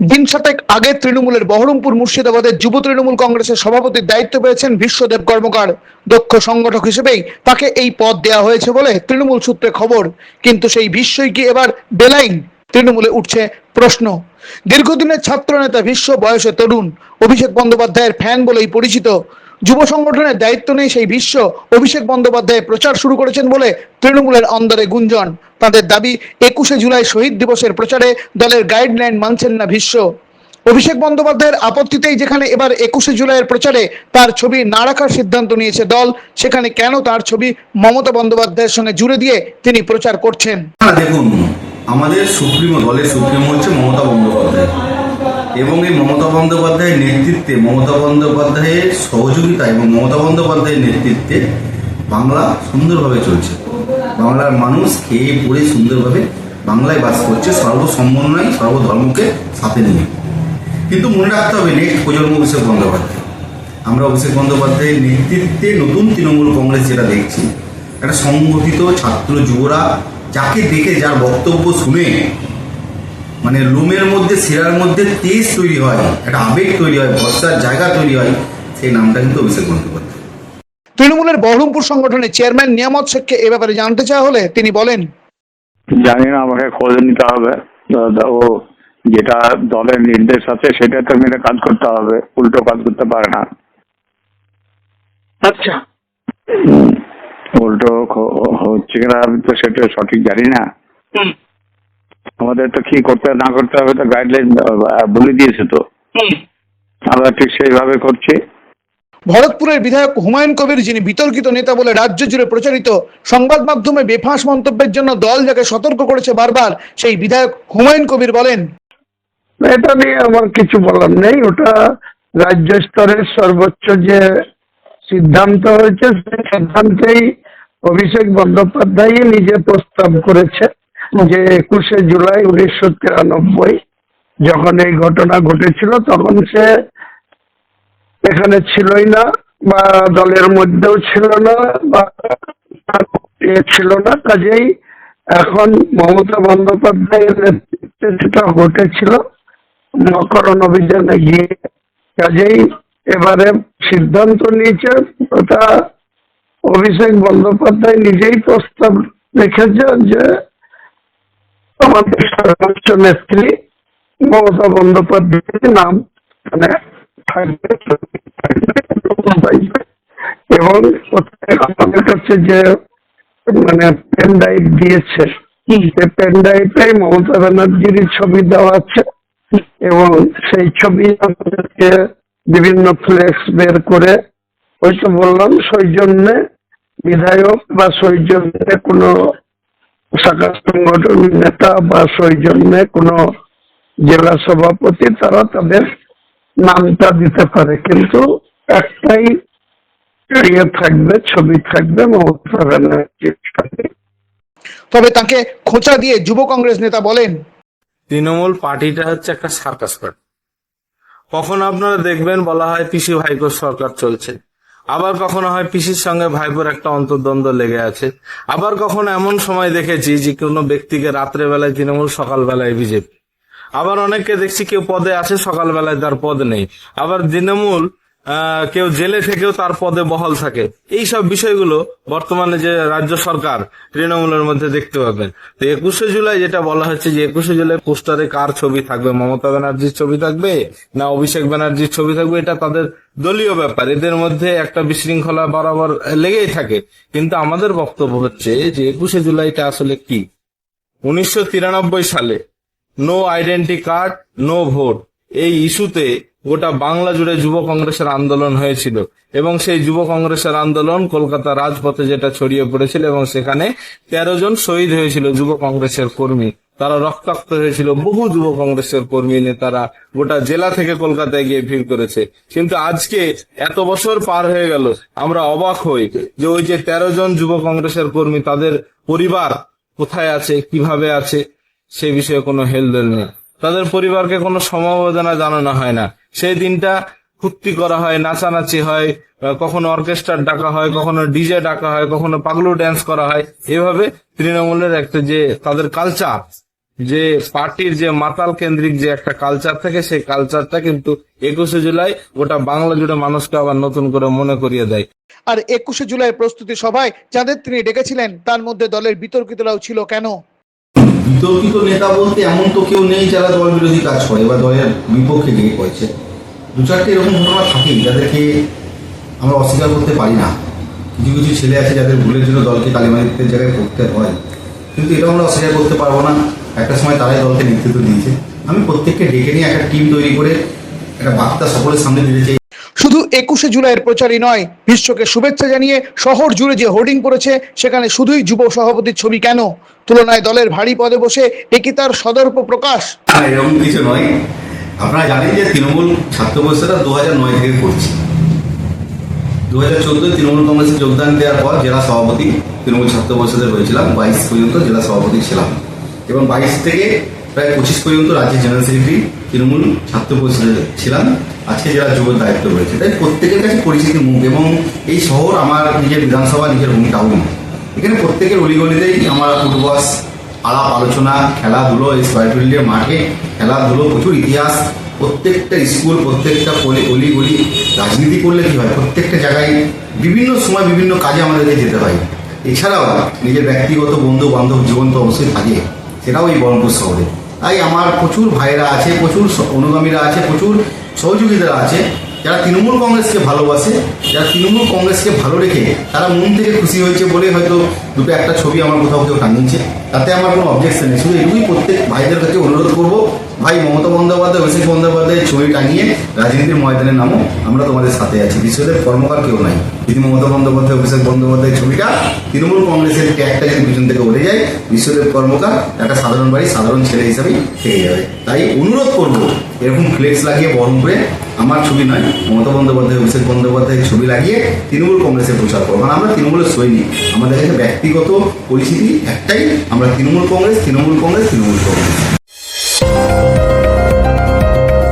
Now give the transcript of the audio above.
দিন সাতেক আগে তৃণমূলের বহরমপুর মুর্শিদাবাদের যুব তৃণমূল কংগ্রেসের সভাপতির দায়িত্ব পেয়েছেন বিশ্বদেব কর্মকার। দক্ষ সংগঠক হিসেবেই তাকে এই পদ দেয়া হয়েছে বলে তৃণমূল সূত্রে খবর। কিন্তু সেই বিশ্বই কি এবার বেলাইন? তৃণমূলে উঠছে প্রশ্ন। দীর্ঘদিনের ছাত্র নেতা বিশ্ব বয়সে তরুণ। অভিষেক বন্দ্যোপাধ্যায়ের ফ্যান বলেই পরিচিত। যুব সংগঠনের দায়িত্ব নেই সেই বিশ্ব অভিষেক বন্দ্যোপাধ্যায় প্রচার শুরু করেছেন বলে তৃণমূলের অন্দরে গুঞ্জন। তাদের দাবি, একুশে জুলাই শহীদ দিবসের প্রচারে দলের গাইডলাইন মানছেন না বিশ্ব। অভিষেক বন্দ্যোপাধ্যায়ের আপত্তিতেই যেখানে এবার একুশে জুলাইয়ের প্রচারে তার ছবি না রাখার সিদ্ধান্ত নিয়েছে দল, সেখানে কেন তার ছবি মমতা বন্দ্যোপাধ্যায়ের সঙ্গে জুড়ে দিয়ে তিনি প্রচার করছেন। দেখুন, আমাদের সুপ্রিমো দলের সুপ্রিমো হচ্ছে মমতা বন্দ্যোপাধ্যায়। এবং এই মমতা বন্দ্যোপাধ্যায়ের নেতৃত্বে, মমতা বন্দ্যোপাধ্যায়ের সহযোগিতা এবং মমতা বন্দ্যোপাধ্যায়ের নেতৃত্বে বাংলা সুন্দরভাবে চলছে। বাংলার মানুষ খেয়ে পড়ে সুন্দরভাবে বাংলায় বাস করছে সর্বসম্মন্বয় সর্বধর্মকে সাথে নিয়ে। কিন্তু মনে রাখতে হবে নেক্সট প্রজন্ম অভিষেক বন্দ্যোপাধ্যায়। আমরা অভিষেক বন্দ্যোপাধ্যায়ের নেতৃত্বে নতুন তৃণমূল কংগ্রেস যেটা দেখছি, একটা সংগঠিত ছাত্র যুবরা যাকে দেখে, যার বক্তব্য শুনে মানে লোমের মধ্যে শিরার মধ্যে তেজ তৈরি হয় একটা আবেগ তৈরি হয় ভরসার জায়গা তৈরি হয় সেই নামটা কিন্তু অভিষেক বন্দ্যোপাধ্যায়। তৃণমূলের বহরমপুর সংগঠনের চেয়ারম্যান নিয়ামত শেখকে এ ব্যাপারে জানতে চাওয়া হলে তিনি বলেন জানি না আমাকে খোঁজ নিতে হবে। ও যেটা দলের নির্দেশ আছে সেটা তো মেনে কাজ করতে হবে উল্টো কাজ করতে পারে না। আচ্ছা। উল্টো হচ্ছে কিনা আমি তো সেটা সঠিক জানি না। আমাদের তো কি করতে হবে না করতে হবে তো গাইডলাইন বলে দিয়েছে তো। আমরা ঠিক সেইভাবে করছি। ভরতপুরের বিধায়ক হুমায়ুন কবির যিনি বিতর্কিত নেতা বলে রাজ্য জুড়ে প্রচারিত সংবাদ মাধ্যমে বেফাঁস মন্তব্যের জন্য দল যাকে সতর্ক করেছে বারবার সেই বিধায়ক হুমায়ুন কবির বলেন এটা নিয়ে আমার কিছু বলার নেই। ওটা রাজ্য স্তরের সর্বোচ্চ যে সিদ্ধান্ত হয়েছে সেই সিদ্ধান্তেই অভিষেক বন্দ্যোপাধ্যায় নিজে প্রস্তাব করেছে। যে একুশে জুলাই উনিশশো তিরানব্বই যখন এই ঘটনা ঘটেছিল, তখন সে এখানে ছিলই না বা দলের মধ্যেও ছিল না বা ছিল না। কাজেই এখন মমতা বন্দ্যোপাধ্যায়ের নেতৃত্বে যেটা ঘটেছিল মকরণ অভিযানে গিয়ে। কাজেই এবারে সিদ্ধান্ত নিয়েছে ওটা অভিষেক বন্দ্যোপাধ্যায় নিজেই প্রস্তাব রেখেছে যে আমাদের সর্বোচ্চ নেত্রী মমতা বন্দ্যোপাধ্যায়ের নাম মানে থাকবে এবং আমাদের কাছে যে মানে পেন ড্রাইভ দিয়েছে সেই পেন ড্রাইভে মমতা ব্যানার্জির ছবি দেওয়া আছে এবং সেই ছবি আমাদেরকে বিভিন্ন ফ্লেক্স বের করে ওই তো বললাম সৌজন্যে বিধায়ক বা সৌজন্যে কোনো শাখা সংগঠন নেতা বা সৌজন্যে কোনো জেলা সভাপতি তারা তাদের নামটা দিতে পারে। কিন্তু একটাই ইয়ে থাকবে ছবি থাকবে মমতা ব্যানার্জির তবে তাকে খোঁচা দিয়ে যুব কংগ্রেস নেতা বলেন তৃণমূল পার্টিটা হচ্ছে একটা সার্কাস পার্টি। কখন আপনারা দেখবেন বলা হয় পিসি ভাইপোর সরকার চলছে। আবার কখনো হয় পিসির সঙ্গে ভাইপোর একটা অন্তর্দ্বন্দ্ব লেগে আছে। আবার কখনো এমন সময় দেখেছি যে কোনো ব্যক্তিকে রাত্রে বেলায় তৃণমূল, সকালবেলায় বিজেপি। আবার অনেককে দেখছি কেউ পদে আছে, সকালবেলায় তার পদ নেই। আবার তৃণমূল কেউ জেলে থেকেও তার পদে বহাল থাকে। এই সব বিষয়গুলো বর্তমানে যে রাজ্য সরকার তৃণমূলের মধ্যে দেখতে পাবেন। তো একুশে জুলাই যেটা বলা হচ্ছে যে একুশে জুলাই পোস্টারে কার ছবি থাকবে? মমতা ব্যানার্জির ছবি থাকবে না অভিষেক ব্যানার্জির ছবি থাকবে? এটা তাদের দলীয় ব্যাপার। এদের মধ্যে একটা বিশৃঙ্খলা বরাবর লেগেই থাকে। কিন্তু আমাদের বক্তব্য হচ্ছে যে একুশে জুলাইটা আসলে কি? উনিশশো তিরানব্বই সালে no identity card, no vote. এই ইস্যুতে গোটা বাংলা জুড়ে যুব কংগ্রেসের আন্দোলন হয়েছিল। এবং সেই যুব কংগ্রেসের আন্দোলন কলকাতা রাজপথে যেটা ছড়িয়ে পড়েছিল এবং সেখানে তেরো জন শহীদ হয়েছিল যুব কংগ্রেসের কর্মী। তারা রক্তাক্ত হয়েছিল। বহু যুব কংগ্রেসের কর্মী নেতারা গোটা জেলা থেকে কলকাতায় গিয়ে ভিড় করেছে। কিন্তু আজকে এত বছর পার হয়ে গেল, আমরা অবাক হই যে ওই যে তেরো জন যুব কংগ্রেসের কর্মী, তাদের পরিবার কোথায় আছে, কীভাবে আছে, সে বিষয়ে কোনো হেলদোল নেই। তাদের পরিবারকে কোনো সমবেদনা জানানো হয় না। সেই দিনটা ফুর্তি করা হয়, নাচানাচি হয় কখনো অর্কেস্ট্রার ডাকা হয়, কখনো ডিজে ডাকা হয়, কখনো পাগলু ড্যান্স করা হয়। এভাবে তৃণমূলের একটা যে তাদের কালচার যে পার্টির যে মাতাল কেন্দ্রিক যে একটা কালচার থাকে, সেই কালচারটা কিন্তু একুশে জুলাই গোটা বাংলা জুড়ে মানুষকে আবার নতুন করে মনে করিয়ে দেয়। আর একুশে জুলাই প্রস্তুতি সভায় যাদের তিনি ডেকেছিলেন, তার মধ্যে দলের বিতর্কিতরাও ছিল কেন? বিতর্কিত নেতা বলতে এমন তো কেউ নেই যারা দল বিরোধী কাজ করে, বা দলের বিপক্ষে গিয়ে করেছে। দু চারটে এরকম ঘটনা থাকেই, যাদেরকে আমরা অস্বীকার করতে পারি না। কিছু কিছু ছেলে আছে যাদের ভুলের জন্য দলকে কালিমালিতের জায়গায় করতে হয়। কিন্তু এটা আমরা অস্বীকার করতে পারব না। একটা সময় তারাই দলকে নেতৃত্ব দিয়েছে। আমি প্রত্যেককে ডেকে নিয়ে একটা টিম তৈরি করে একটা বার্তা সকলের সামনে দিতে চাই। শুধু একুশে জুলাইয়ের প্রচারই নয়, বিশ্বকে শুভেচ্ছা জানিয়ে শহর জুড়ে যে হোর্ডিং পড়েছে, সেখানে শুধুই যুব সভাপতির ছবি কেন? তুলনায় দলের ভারী পদে বসে একই তার সদর্প প্রকাশ এরকম কিছু নয়। আপনারা জানেন যে তৃণমূল ছাত্র পরিষদটা দু হাজার নয় থেকে করছি। দু হাজার চোদ্দোয় তৃণমূল কংগ্রেসে যোগদান দেওয়ার পর জেলা সভাপতি তৃণমূল ছাত্র পরিষদের হয়েছিলাম বাইশ পর্যন্ত জেলা সভাপতি ছিলাম। এবং বাইশ থেকে প্রায় পঁচিশ পর্যন্ত রাজ্যের জেনারেল সেক্রেটারি তৃণমূল ছাত্র পরিষদের ছিলাম। আজকে জেলা যুব দায়িত্ব রয়েছে, তাই প্রত্যেকের কাছে পরিচিতি মুখ এবং এই শহর আমার নিজের বিধানসভা, নিজের ভূমি টাউন এখানে প্রত্যেকের অলিগলিতেই আমার পূর্বাস আলাপ, আলোচনা, খেলাধুলো, এই স্কোয়ার মাঠে খেলাধুলো, প্রচুর ইতিহাস। প্রত্যেকটা স্কুল, প্রত্যেকটা অলি অলি গলি রাজনীতি করলে কী হয়? প্রত্যেকটা জায়গায় বিভিন্ন সময় বিভিন্ন কাজে আমাদেরকে যেতে হয়। এছাড়াও নিজের ব্যক্তিগত বন্ধু বান্ধব জীবন তো অবশ্যই থাকে। সেটাও এই বহরমপুর শহরে। তাই আমার প্রচুর ভাইরা আছে, প্রচুর অনুগামীরা আছে, প্রচুর সহযোগিতারা আছে, যারা তৃণমূল কংগ্রেসকে ভালোবাসে, যারা তৃণমূল কংগ্রেসকে ভালো রেখে তারা মন থেকে খুশি হয়েছে বলে হয়তো দুটো একটা ছবি আমার কোথাও কেউ টাঙিয়েছে। তাতে আমার কোনো অবজেকশন নেই। শুধু এটুকুই প্রত্যেক ভাইদের কাছে অনুরোধ করব ভাই, মমতা বন্দ্যোপাধ্যায়, অভিষেক বন্দ্যোপাধ্যায়ের ছবি টাঙিয়ে রাজনীতির ময়দানে নামো, আমরা তোমাদের সাথে আছি। বিশ্বদেব কর্মকার কেউ নাই। যদি মমতা বন্দ্যোপাধ্যায়, অভিষেক বন্দ্যোপাধ্যায়ের ছবিটা তৃণমূল কংগ্রেসের ট্যাগটা যদি পিছন থেকে উঠে যায় বিশ্বদেব কর্মকার একটা সাধারণ বাড়ি, সাধারণ ছেলে হিসাবেই থেকে যাবে। তাই অনুরোধ করব, এরকম ফ্লেক্স লাগিয়ে বহরমপুরে আমার ছবি নয়, মমতা বন্দ্যোপাধ্যায়, অভিষেক বন্দ্যোপাধ্যায়ের ছবি লাগিয়ে তৃণমূল কংগ্রেসের প্রচার করব। কারণ আমরা তৃণমূলের সৈনিক। আমাদের কাছে ব্যক্তিগত পরিচিতি একটাই, আমরা তৃণমূল কংগ্রেস তৃণমূল কংগ্রেস তৃণমূল কংগ্রেস।